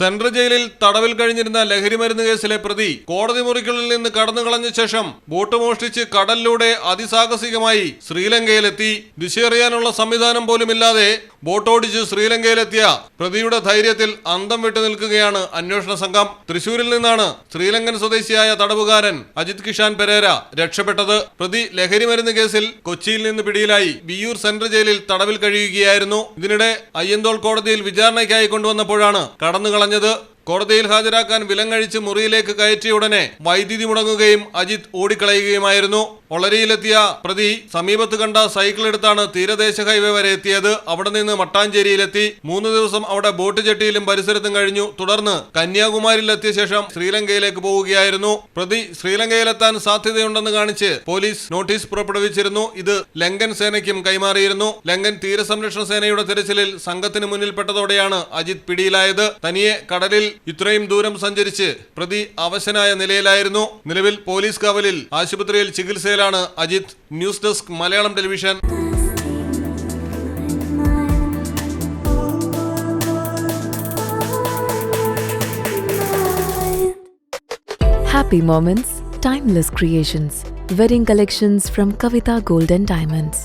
Central ജയിലിൽ തടവിൽ കഴിഞ്ഞിരുന്ന ലഹരിമരുന്ന് കേസിലെ പ്രതി കോടതി മുറികളിൽ നിന്ന് കടന്നു കളഞ്ഞ ശേഷം ബോട്ട് മോഷ്ടിച്ച് കടലിലൂടെ അതിസാഹസികമായി ശ്രീലങ്കയിലെത്തി. ദിശയറിയാനുള്ള സംവിധാനം പോലുമില്ലാതെ ബോട്ടോടിച്ച് ശ്രീലങ്കയിലെത്തിയ പ്രതിയുടെ ധൈര്യത്തിൽ അന്തം വിട്ടു നിൽക്കുകയാണ് അന്വേഷണ സംഘം. തൃശൂരിൽ നിന്നാണ് ശ്രീലങ്കൻ സ്വദേശിയായ തടവുകാരൻ അജിത് കിഷാൻ പെരേര രക്ഷപ്പെട്ടത്. പ്രതി ലഹരിമരുന്ന് കേസിൽ കൊച്ചിയിൽ നിന്ന് പിടിയിലായി. വിയൂർ സെൻട്രൽ ജയിലിൽ തടവിൽ കഴിയുകയായിരുന്നു. ഇതിനിടെ അയ്യന്തോൾ കോടതിയിൽ വിചാരണയ്ക്കായി കൊണ്ടുവന്നപ്പോഴാണ് കടന്നു കളഞ്ഞത്. കോടതിയിൽ ഹാജരാക്കാൻ വിലങ്ങഴിച്ച് മുറിയിലേക്ക് കയറ്റിയ ഉടനെ വൈദ്യുതി മുടങ്ങുകയും അജിത് ഓടിക്കളയുകയുമായിരുന്നു. ഒളരിയിലെത്തിയ പ്രതി സമീപത്ത് കണ്ട സൈക്കിൾ എടുത്താണ് തീരദേശ ഹൈവേ വരെ എത്തിയത്. അവിടെ നിന്ന് മട്ടാഞ്ചേരിയിലെത്തി. മൂന്ന് ദിവസം അവിടെ ബോട്ട് ജെട്ടിയിലും പരിസരത്തും കഴിഞ്ഞു. തുടർന്ന് കന്യാകുമാരിയിലെത്തിയ ശേഷം ശ്രീലങ്കയിലേക്ക് പോവുകയായിരുന്നു. പ്രതി ശ്രീലങ്കയിലെത്താൻ സാധ്യതയുണ്ടെന്ന് കാണിച്ച് പോലീസ് നോട്ടീസ് പുറപ്പെടുവിച്ചിരുന്നു. ഇത് ലങ്കൻ സേനയ്ക്കും കൈമാറിയിരുന്നു. ലങ്കൻ തീരസംരക്ഷണ സേനയുടെ തിരച്ചിലിൽ സംഘത്തിന് മുന്നിൽപ്പെട്ടതോടെയാണ് അജിത് പിടിയിലായത്. തനിയെ കടലിൽ ഇത്രയും ദൂരം സഞ്ചരിച്ച് പ്രതി അവശനായ നിലയിലായിരുന്നു. നിലവിൽ പോലീസ് കവലിൽ ആശുപത്രിയിൽ ചികിത്സയിലാണ് Ajith news desk Malayalam television moments, timeless creations. Wedding collections from Kavita Gold and Diamonds.